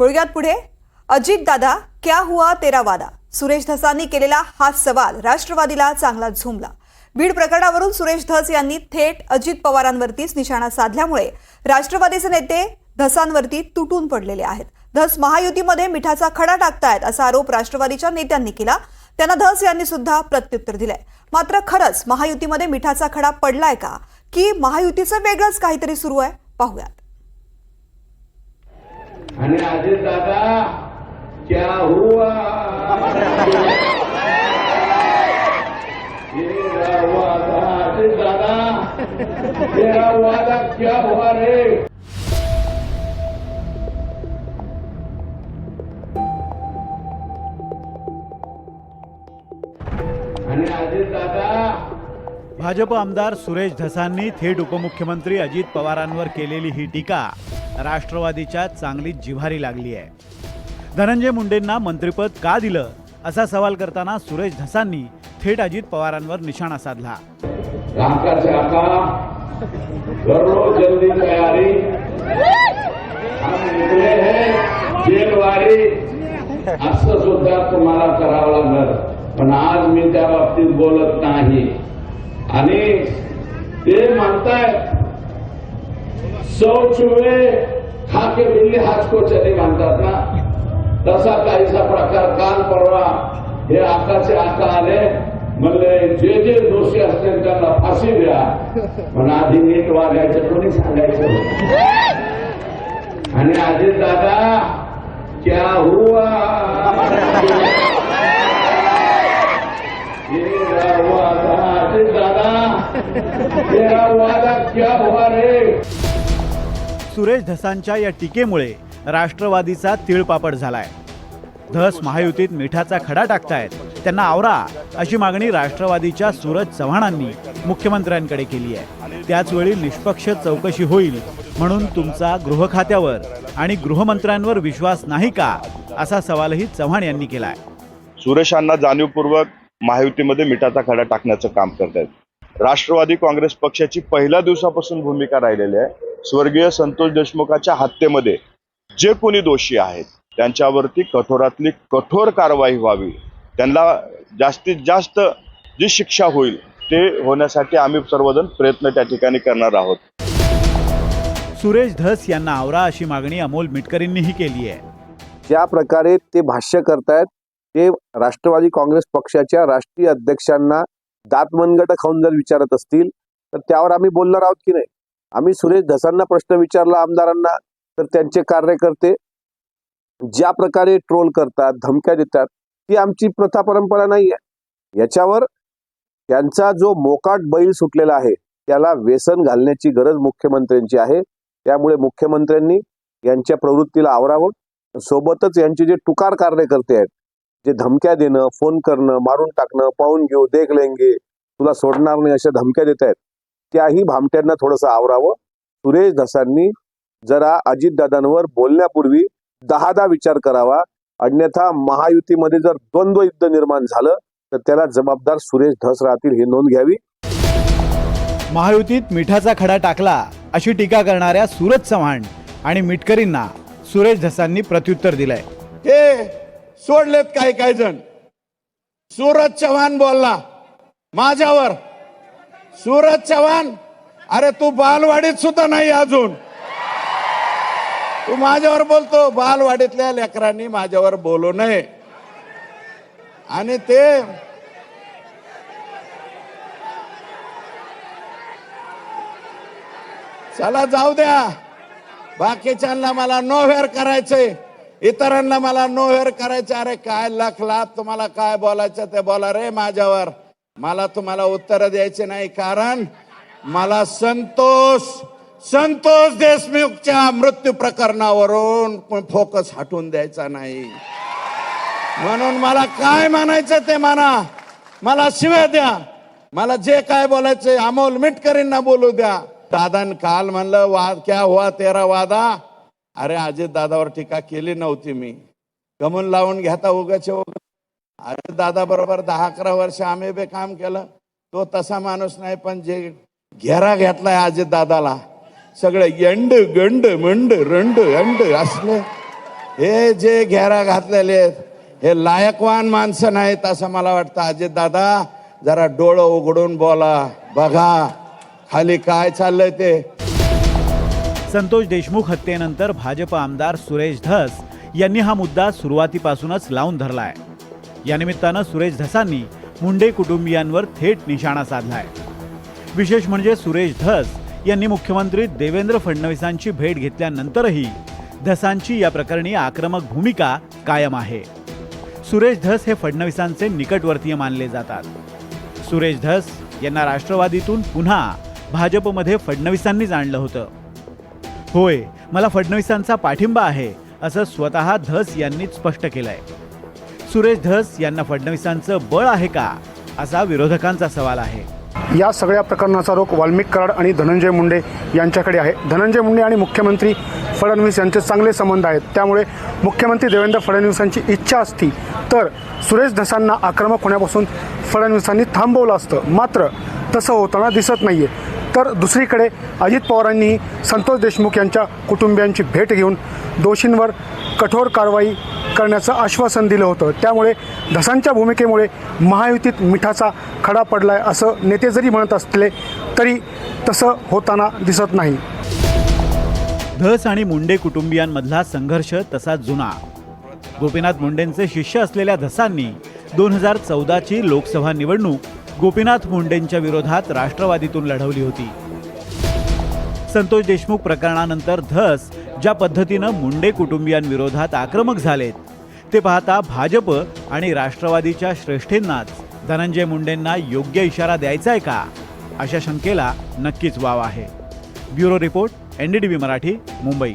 वळूयात पुढे अजित दादा क्या हुआ तेरा वादा? सुरेश धसांनी केलेला हा सवाल राष्ट्रवादीला चांगला झुमला बीड प्रकरणावरून सुरेश धस यांनी थेट अजित पवारांवरतीच निशाणा साधल्यामुळे राष्ट्रवादीचे नेते धसांवरती तुटून पडलेले आहेत. धस महायुतीमध्ये मिठाचा खडा टाकतायत असा आरोप राष्ट्रवादीच्या नेत्यांनी केला. त्यांना धस यांनी सुद्धा प्रत्युत्तर दिलंय. मात्र खरंच महायुतीमध्ये मिठाचा खडा पडलाय का? की महायुतीचं वेगळंच काहीतरी सुरू आहे? पाहूयात. आणि अजित दादा क्या हुआ? अजित दादा तेरा वादा क्या हुआ रे? आणि अजित दादा भाजप आमदार सुरेश धसांनी थेट उपमुख्यमंत्री अजित पवारांवर केलेली ही टीका राष्ट्रवादीच्या चांगलीच जिव्हारी लागली आहे. धनंजय मुंडेंना मंत्रिपद का दिलं असा सवाल करताना सुरेश धसांनी थेट अजित पवारांवर निशाणा साधला. जल्दी जेलवारी असं सुद्धा तुम्हाला करावं लागणार. पण आज मी त्या बाबतीत बोलत नाही. आणि ते म्हणतायत सौ चुवे खा के बिल्ली हाच को चले म्हणतात ना. तसा काहीसा प्रकार काल परवा हे आकाचे आका आले म्हणले जे जे दोषी असतील त्यांना फाशी द्या. पण आधी नीट वागायचं कोणी सांगायचं आणि अजित दादा क्या हुआ तेरा वादा अजित दादा तेरा वादा क्या हुआ रे सुरेश धसांच्या या टीकेमुळे राष्ट्रवादीचा तिळपापड झालाय. धस महायुतीत मिठाचा खडा टाकतायत. त्यांना आवरा अशी मागणी राष्ट्रवादीच्या सूरज चव्हाणांनी मुख्यमंत्र्यांकडे केली आहे. त्याचवेळी निष्पक्ष चौकशी होईल म्हणून तुमचा गृह खात्यावर आणि गृहमंत्र्यांवर विश्वास नाही का? असा सवालही चव्हाण यांनी केलाय. सुरेशांना जाणीवपूर्वक महायुतीमध्ये मिठाचा खडा टाकण्याचं काम करतायत. राष्ट्रवादी काँग्रेस पक्षाची पहिल्या दिवसापासून भूमिका राहिलेली आहे. स्वर्गीय संतोष देशमुखाच्या हत्येमध्ये जे कोणी दोषी आहेत त्यांच्यावरती कठोरातली कठोर कारवाई व्हावी. त्यांना जास्तीत जास्त जी शिक्षा होईल ते होण्यासाठी आम्ही सर्वजण प्रयत्न त्या ठिकाणी करणार आहोत. सुरेश धस यांना आवरा अशी मागणी अमोल मिटकरींनीही केली आहे. ज्या प्रकारे ते भाष्य करतायत ते राष्ट्रवादी काँग्रेस पक्षाच्या राष्ट्रीय अध्यक्षांना दातमनगट खाऊन जर विचारत असतील तर त्यावर आम्ही बोलणार आहोत की नाही? आम्ही सुरेश धसांना प्रश्न विचारला आमदारांना तर त्यांचे कार्यकर्ते ज्या प्रकारे ट्रोल करतात धमक्या देतात ती आमची प्रथा परंपरा नाही आहे याच्यावर त्यांचा जो मोकाट बैल सुटलेला आहे त्याला व्यसन घालण्याची गरज मुख्यमंत्र्यांची आहे. त्यामुळे मुख्यमंत्र्यांनी यांच्या प्रवृत्तीला आवरावं. सोबतच यांचे जे टुकार कार्यकर्ते आहेत जे धमक्या देणं फोन करणं मारून टाकणं पाहून घेऊ देख लेंगे तुला सोडणार नाही अशा धमक्या देत आहेत. त्याही भामट्यांना थोडंसं आवरावं. सुरेश धसांनी जरा अजितदादांवर बोलण्यापूर्वी दहादा विचार करावा. अन्यथा महायुतीमध्ये जर द्वंद्व युद्ध निर्माण झालं तर त्याला जबाबदार सुरेश धस राहतील ही नोंद घ्यावी. महायुतीत मिठाचा खडा टाकला अशी टीका करणाऱ्या सूरज चव्हाण आणि मिटकरींना सुरेश धसांनी प्रत्युत्तर दिलंय. सोडलेत काही काही जण. सूरज चव्हाण बोलला माझ्यावर. सूरज चव्हाण अरे तू बालवाडीत सुद्धा नाही अजून. तू माझ्यावर बोलतो बालवाडीतल्या लेकरांनी माझ्यावर बोलू नये. आणि ते चला जाऊ द्या बाकीच्यांना मला नोवेअर करायचंय. इतरांना मला नोवेअर करायचं अरे काय लख लाभ तुम्हाला काय बोलायचं ते बोला रे माझ्यावर. मला तुम्हाला उत्तर द्यायचे नाही कारण मला संतोष संतोष देशमुखच्या मृत्यू प्रकरणावरून फोकस हटवून द्यायचा नाही. म्हणून मला काय म्हणायचं ते म्हणा. मला शिव्या द्या. मला जे काय बोलायचं अमोल मिटकरींना बोलू द्या. दादान काल म्हणलं वाद क्या हुआ तेरा वादा? अरे अजित दादावर टीका केली नव्हती मी. गमन लावून घेता उगाचे उग. अरे दादा बरोबर दहा अकरा वर्ष आम्ही बे काम केलं. तो तसा माणूस नाही पण जे घेरा घेतलाय अजित दादाला सगळे यंड गंड मंड रंड अंड असले. हे जे घेरा घातलेले आहेत हे लायकवान माणसं नाहीत असं मला वाटतं. अजित दादा जरा डोळं उघडून बोला. बघा खाली काय चाललंय ते? संतोष देशमुख हत्येनंतर भाजप आमदार सुरेश धस यांनी हा मुद्दा सुरुवातीपासूनच लावून धरलाय. या निमित्तानं सुरेश धसांनी मुंडे कुटुंबियांवर थेट निशाणा साधलाय. विशेष म्हणजे सुरेश धस यांनी मुख्यमंत्री देवेंद्र फडणवीसांची भेट घेतल्यानंतरही धसांची या प्रकरणी आक्रमक भूमिका कायम आहे. सुरेश धस हे फडणवीसांचे निकटवर्तीय मानले जातात. सुरेश धस यांना राष्ट्रवादीतून पुन्हा भाजपमध्ये फडणवीसांनीच आणलं होतं. होय मला फडणवीसांचा पाठिंबा आहे असं स्वतः धस यांनीच स्पष्ट केलंय. सुरेश धस यांना फडणवीसांचं बळ आहे का असा विरोधकांचा सवाल आहे. या सगळ्या प्रकरणाचा रोख वाल्मिक कराड आणि धनंजय मुंडे यांच्याकडे आहे. धनंजय मुंडे आणि मुख्यमंत्री फडणवीस यांचे चांगले संबंध आहेत. त्यामुळे मुख्यमंत्री देवेंद्र फडणवीसांची इच्छा असती तर सुरेश धसांना आक्रमक होण्यापासून फडणवीसांनी थांबवलं असतं. मात्र तसं होताना दिसत नाही आहे तर दुसरीकडे अजित पवारांनी संतोष देशमुख यांच्या कुटुंबियांची भेट घेऊन दोषींवर कठोर कारवाई करण्याचं आश्वासन दिलं होतं. त्यामुळे धसांच्या भूमिकेमुळे महायुतीत मिठाचा खडा पडलाय असं नेते जरी म्हणत असले तरी तसं होताना दिसत नाही. धस आणि मुंडे कुटुंबियांमधला संघर्ष तसा जुना. गोपीनाथ मुंडेंचे शिष्य असलेल्या धसांनी दोन हजार चौदाची लोकसभा निवडणूक गोपीनाथ मुंडेंच्या विरोधात राष्ट्रवादीतून लढवली होती. संतोष देशमुख प्रकरणानंतर धस ज्या पद्धतीनं मुंडे कुटुंबियांविरोधात आक्रमक झालेत ते पाहता भाजप आणि राष्ट्रवादीच्या श्रेष्ठींनाच धनंजय मुंडेंना योग्य इशारा द्यायचा आहे का? अशा शंकेला नक्कीच वाव आहे. Bureau report NDTV Marathi Mumbai.